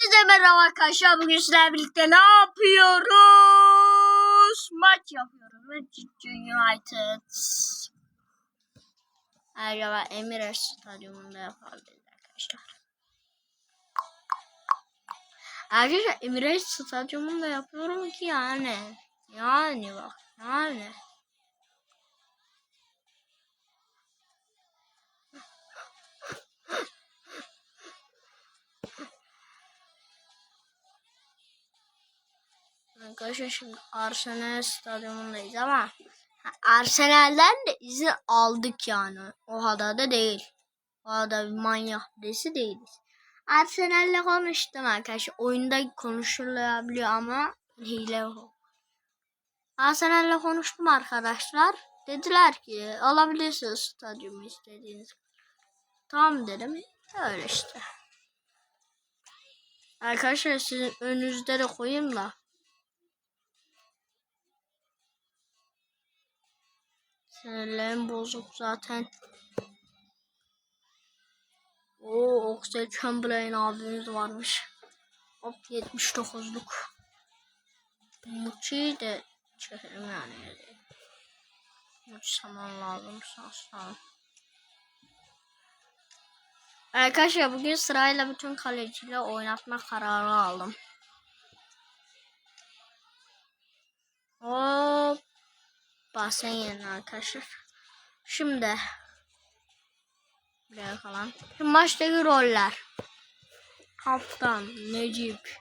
Hepinize merhaba arkadaşlar. Bugün sizlerle birlikte ne yapıyoruz? Maç yapıyoruz. Manchester United. Acaba Emirates Stadyumunda yapabiliriz arkadaşlar. Arkadaşlar Emirates Stadyumunda yapıyorum ki yani. Yani bak yani. Arkadaşlar şimdi Arsenal stadyumundayız ama Arsenal'den de izin aldık yani. O kadar da değil. O kadar bir manyak birisi değiliz. Arsenal'le konuştum arkadaşlar. Oyunda konuşulabiliyor ama hile o. Arsenal'le konuştum arkadaşlar. Dediler ki alabilirsiniz stadyumu istediğiniz. Tamam dedim. Öyle işte. Arkadaşlar sizin önünüzde de koyayım da. Sinirlerim bozuk zaten. Oo, Oxlade Chamberlain abimiz varmış. Hop 79'luk. Muçi'yi de çekelim yani. Muçi zaman lazım sağ. Arkadaşlar bugün sırayla bütün kaleciyle oynatma kararı aldım. Basen arkadaşlar. Şimdi buraya kalan. Maçtaki roller. Kaptan Necip.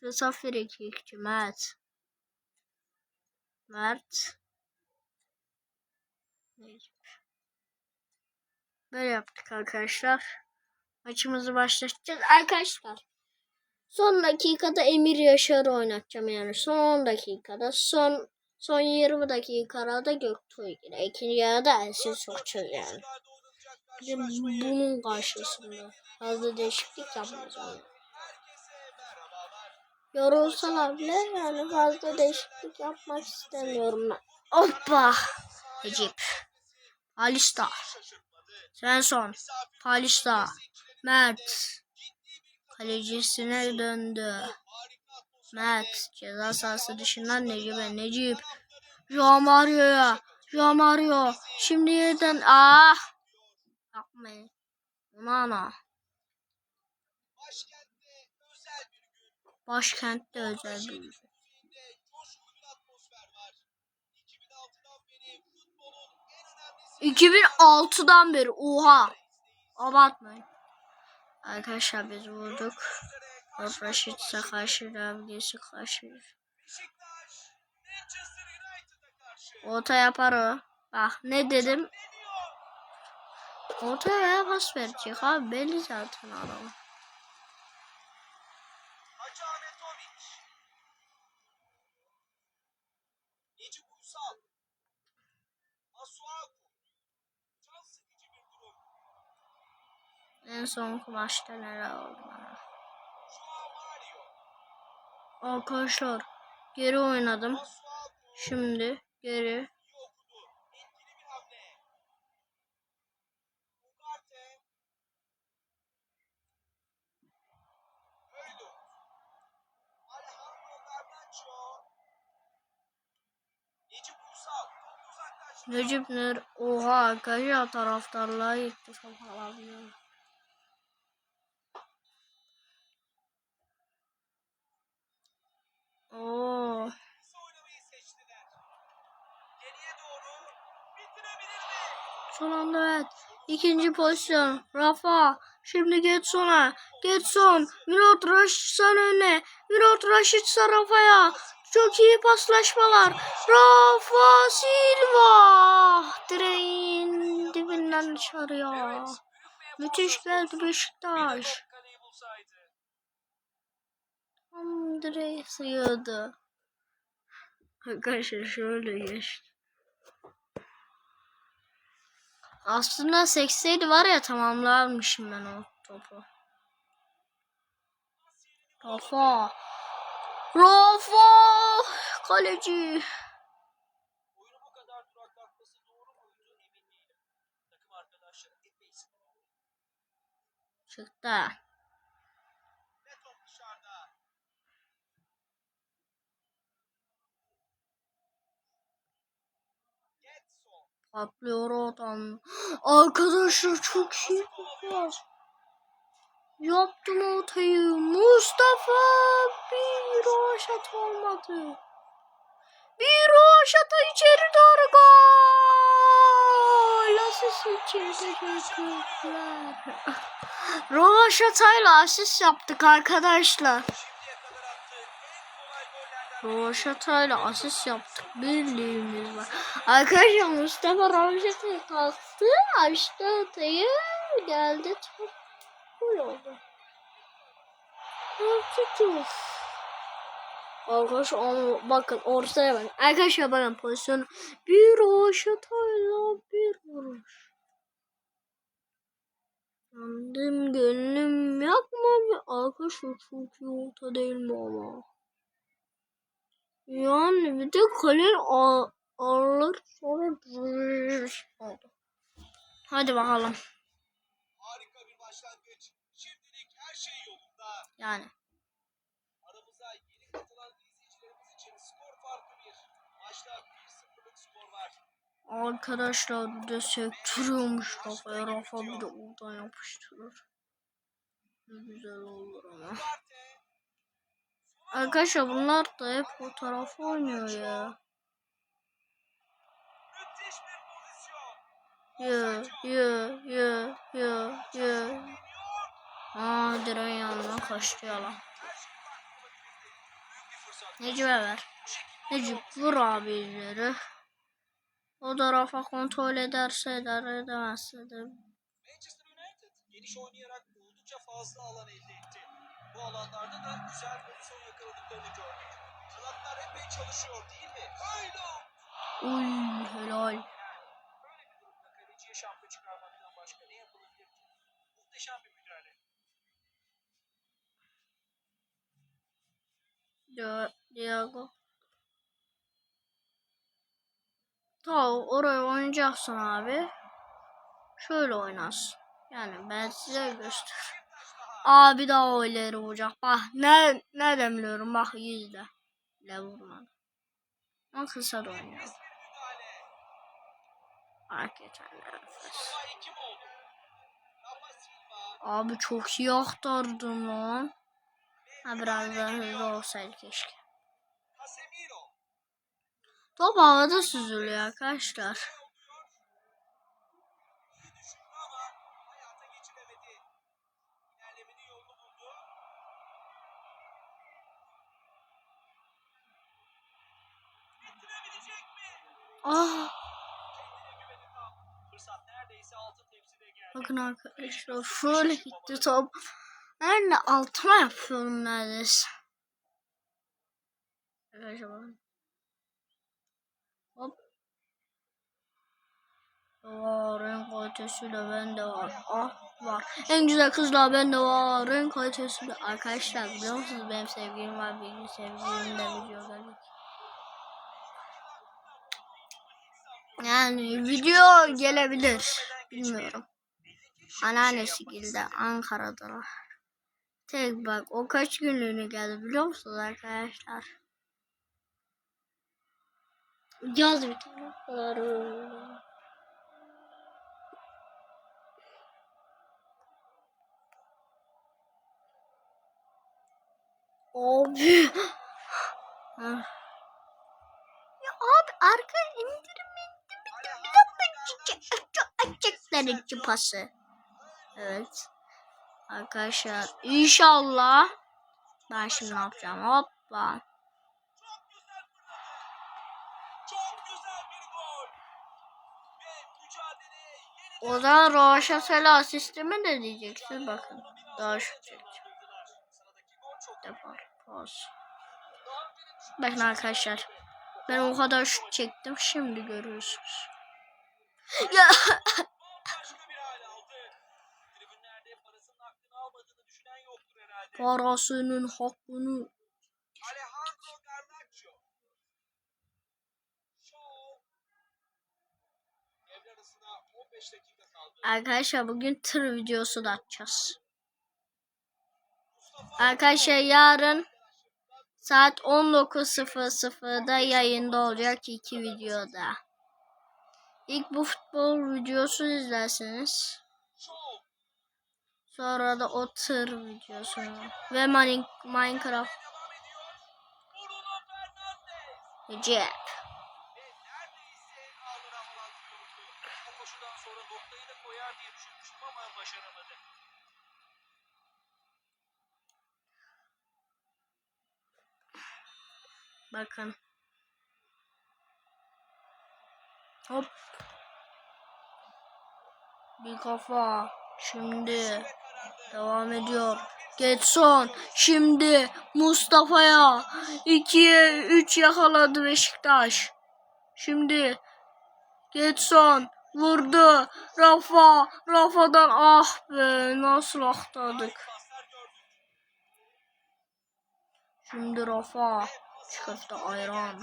Musafir ekikçi Mert. Mert. Necip. Böyle yaptık arkadaşlar. Maçımızı başlatacağız. Arkadaşlar. Son dakikada Emir Yaşar'ı oynatacağım yani. Son 10 dakikada. Son son 20 dakikada da Göktuğ'u yine. İkinci yarıda Ersin sokacağız yani. De bunun karşısında. Fazla değişiklik yapmayacağım. Yorulsalar bile yani fazla değişiklik yapmak istemiyorum ben. Hoppa. Necip. Alista. Svensson. Palista. Mert. Kalecisine döndü. Mert ceza sahası dışından Necip'e Necip. Joao Mario'ya. Joao Mario. Şimdi yeniden ah. Yapmayın. Unana. Başkentte özel bir gün. 2006'dan beri oha. Abartmayın. Arkadaşlar biz vurduk. Raşit'e karşı Ravgesi karşı. Orta yapar o. Bak ne dedim. Ortaya pas verecek abi belli zaten adam. En son maçta neler oldu bana. Arkadaşlar geri oynadım. Şimdi geri. Necip Nur. Oha arkadaşlar taraftarlığa gitti falan. Oo. Mi? Son anda evet. İkinci pozisyon. Rafa. Şimdi Getson'a. Getson. Milot Raşitsan önüne. Milot Raşitsa Rafa'ya. Çok iyi paslaşmalar. Rafa Silva. Direğin dibinden dışarıya. Müthiş geldi Beşiktaş. Direğe sığıyordu. Arkadaşlar şöyle geçti. Aslında sekseydi var ya tamamlarmışım ben o topu. Rafa. Rafa. Kaleci. Oyunu bu kadar duraklatması doğru muydu emin değilim. Takım arkadaşları epey sinirlendi. Çıktı. Patlıyor adam. Arkadaşlar çok iyi var. Yaptım ortayı. Mustafa bir roşat olmadı. Bir roşata içeri doğru gol. Asist için teşekkürler. Roşatayla asist yaptık arkadaşlar. Şimdiye kadar attığı en gollerden Roşatayla asist yaptık. Birliğimiz var. Arkadaşlar Mustafa Roşata'yı kalktı. Açtı atayı. Geldi. Top gol oldu. Roşata'yı. Arkadaşlar bakın ortaya bakın. Arkadaşlar bakın pozisyonu. Bir Roşatayla bir vuruş. Yandım gönlüm yapma be. Arkadaşlar çok iyi değil mi ama? Yani bir de ağ- ağırlık sonra oldu. Hadi bakalım. harika bir başlangıç. Şimdilik her şey yolunda. Yani. Aramıza yeni katılan izleyicilerimiz için skor farkı bir. Maçta 1-0'lık skor var. Arkadaşlar bir de sektiriyormuş kafaya. Rafa bir de oradan yapıştırır. Ne güzel olur ama. Arkadaşlar bunlar da hep o tarafa oynuyor ya. Yo yo yo yo yo. Aa direğin yanına kaçtı yalan. Necip'e ver. Necip vur abi ileri. O da Rafa kontrol ederse eder edemezse de. Manchester United geniş oynayarak oldukça fazla alan elde etti. Bu alanlarda da güzel pozisyon yakaladıklarını gördük. Kanatlar epey çalışıyor değil mi? Öyle. Uy helal. Böyle bir durumda kaleciye şampiyon çıkarmaktan başka ne yapılabilir ki? Muhteşem bir müdahale. Di- Diego. Tamam oraya oynayacaksın abi. Şöyle oynarsın. Yani ben size göster. Abi daha ileri vuracak. Bak ne ne demiyorum bak yüzde. Le vurmadı. Ama kısa da oynuyor. Hakikaten nefes. Abi çok iyi aktardım lan. Ha biraz daha hızlı olsaydı keşke. Top havada süzülüyor arkadaşlar. Geldi. bakın arkadaşlar şöyle gitti top. Ben de altıma yapıyorum neredeyse. Arkadaşlar bakın. Hop. Var renk kalitesi de bende var. Ah var. En güzel kızlar bende var. Renk kalitesi de. Arkadaşlar biliyor musunuz benim sevgilim var. Benim sevgilim de video Yani video gelebilir. Bilmiyorum. Anneannesi geldi Ankara'da. Tek bak o kaç günlüğüne geldi biliyor musunuz arkadaşlar? Yaz bir. Abi. Ah. ya abi arka indirim Açıkların pası. Evet. Arkadaşlar inşallah ben şimdi ne yapacağım? Hoppa. O zaman Roşat'la asistimi de diyeceksin bakın. Daha şu Depar. Pause. Bakın arkadaşlar. Ben o kadar şut çektim. Şimdi görüyorsunuz. Ya parasının hakkını almadığını düşünen yoktur herhalde. parasının hakkını Alejandro Garnacho. Show. Devre arasına 15 dakika kaldı. Arkadaşlar bugün tır videosu da atacağız. Arkadaşlar yarın saat 19.00'da yayında olacak iki videoda. İlk bu futbol videosu izlersiniz. Sonra da o tır videosunu ve Mine- Minecraft cep. Ve neredeyse ağları havalandırıyordu. O koşudan sonra noktayı da koyar diye düşünmüştüm ama başaramadı. Bakın. Hop. Bir kafa. Şimdi devam ediyor. Getson. Şimdi Mustafa'ya 2'ye 3 yakaladı Beşiktaş. Şimdi Getson vurdu. Rafa. Rafa'dan ah be nasıl aktardık. Şimdi Rafa. Çıkarttı ayran.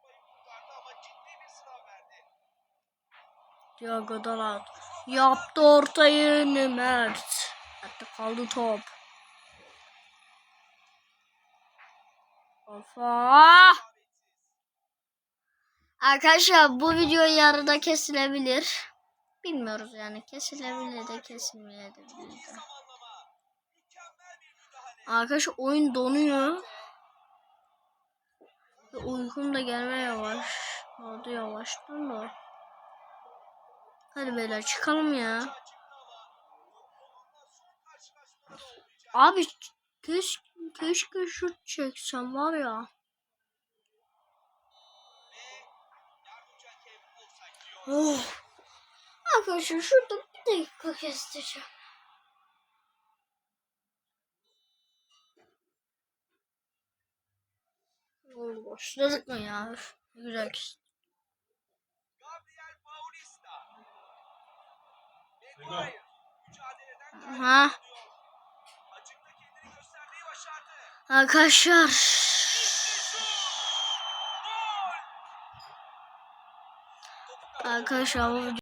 Kurtardı ama ciddi bir sınav verdi. Thiago Dalot. Yaptı ortayı Mert. Hatta kaldı top. Kafa. Arkadaşlar bu video yarıda kesilebilir. Bilmiyoruz yani kesilebilir de kesilmeyebilir de. Arkadaşlar oyun donuyor. Ve uykum da gelmeye yavaş. Oldu yavaştan da. Hadi beyler çıkalım ya. Abi keşke, keşke şut çeksem var ya. Oh. Arkadaşlar şurada bir dakika kestireceğim. Oğlum başladık mı ya? Üf, Güzel kes. Gabriel Paulista. Maguire. Mücadeleden galip Ha. oluyor. Açıkta kendini göstermeyi başardı. Arkadaşlar. Arkadaşlar bu